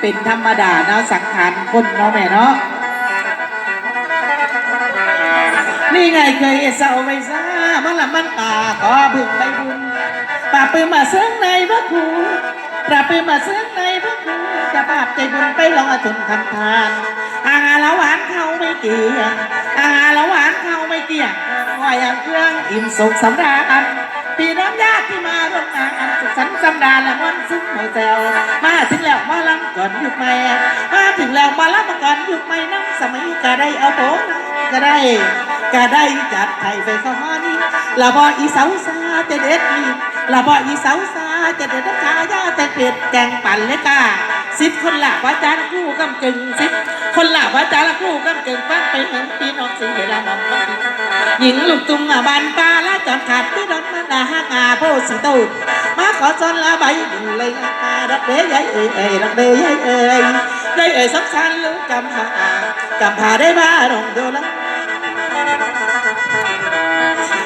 เป็นธรรมดาเนาะสังขารคนเนาะแม่เนาะนี่ไงเคยเศร้าไม่ซามันละมันตาขอพึ่งไปบุญป่าปืนมาเสื่องในพระครูปราบปืนมาเสื่องในพระครูจะบาปใจบุญไปลองอทุนทำทานอาหารละหวานเขาไม่เกี่ยงอาหารละหวานเขาไม่เกี่ยงหอยอันเครื่องอิ่มสุขสำราญพี่น้องญาติที่มาร่วมงานสุขสันต์สำราญและมวนซึ้งหัวแซวมาถึง ก่อนยุคใหม่มาถึงแล้วมาลำก่อนยุคใหม่น้ำสมัยก็ได้เอาโผมก็ได้ก็ได้จัดไทยไปข้อนี้ละบออีสาวสาจะเด็ดอีละบออีสาวสาจะเด็ดกายาแต่เป็ดแกงปั่นเลยกาสิบคนละว่าจานกู้กำกึ่งสิบคนหลาว่าจาละครู่กันเกินฟังไปเห็นปีน้องสีเวลามองมาหญิงลูกตุงอะบานปลา จอดขาดที่ดอนมาดาฮักอาโพสิโตมาขอจนละใบดินเลยอาดักเบยใหญ่เอ้ยเอ้ยดักเบยใหญ่เอ้ยได้เอ้ยสำคัญลูกกำพากำพาได้บ้าดงโดละ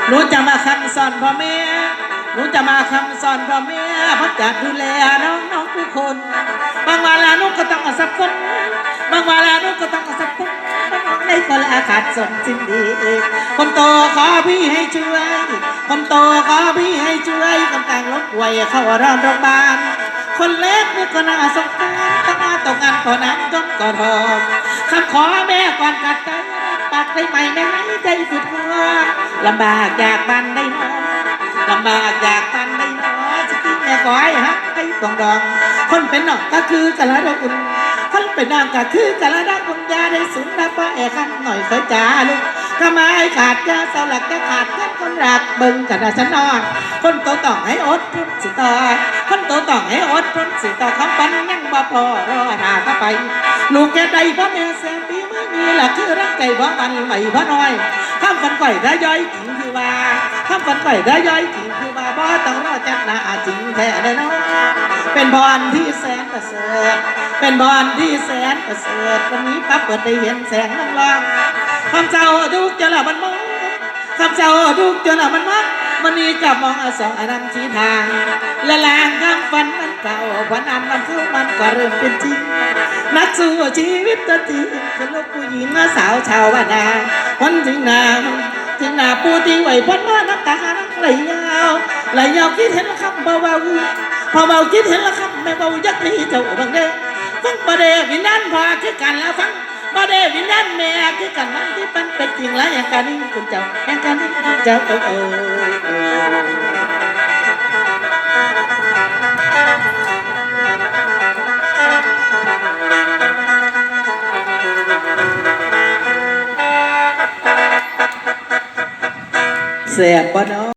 หนูจะมาคำสอนพ่อแม่หนูจะมาคำสอนพ่อแม่เพราะจะดูแลน้องน้องทุกคน บางเวลาหนูก็ต้องสับสน ในคนละขาดสนสิ่งดี คนโตขอพี่ให้ช่วย คนโตขอพี่ให้ช่วยคนต่งรถป่วยเข้ารอนโรงพยาบาล คนเล็กนี่ก็น่าสงสารต้องมาตกงานก่อนนั้นจนก่อทองคำขอแม่ก่อนกัดใจปากได้ไหมแม่ให้ใจสุดหัวลำบากอยากบันได้น้อยลำบากอยากบันได้น้อยจะกินแม่ก้อยฮะให้ตองดอง คนเป็นน้องก็คือกะละดอกอุ่นคนเป็นน้องก็คือกะละดอกอุ่น ยาได้สุนนะป้าแอคันหน่อยเคยจ้าลูกทำไมขาดยาเสาหลักจะขาดแค่คนรักบิ่งกันนะฉันนอน คนโตต้องให้อดทนสิต่อคนโตต้องให้อดทนสิต่อคำปันยังบ่พอรอหาก็ไป ลูกแกใดพ่อแม่แสนปีมือนี้ล่ะคือรักไก่บ่มันไหวบ่น้อยข้ามฟันก่อยได้ย่อยจริงคือว่าข้ามฟันก่อยได้ย่อยจริงคือว่าบ่ต้องรอจักหน้าจริงแท้แน่นอนเป็นบอลที่แสนประเสริฐ เป็นบอลที่แสนประเสริฐวันนี้ปั๊บเปิดได้เห็นแสงลองลองคำเจ้าดูจะละมันมองคำเจ้าดูจะละมันมองมันนี้กับมองอสองอนันต์ชี้ทางละลางข้างฝันมันเก่าวันนั้นมันเข้ามันก็เริ่มเป็นจริงนักสู้ชีวิตตัวจริงคือลูกผู้หญิงสาวชาวบ้านนาวันถึงนาถึงนาปูที่ไหวพ้นว่าน้ำตาไหลยาวไหลยาวคิดเห็นละคำเบาๆพอเบาคิดเห็นล้วครแม่เบายักษ์นี่เจ้าบังเด้อ ฟังประเดวิญญาณพาคือกันแล้วฟังประเดวิญญาณแม่คือกันมันที่มันเป็นจริงแล้วอย่างการนี้คุณเจ้าอย่างการนี้คุณเจ้าเออเออเออแสบปะเนาะ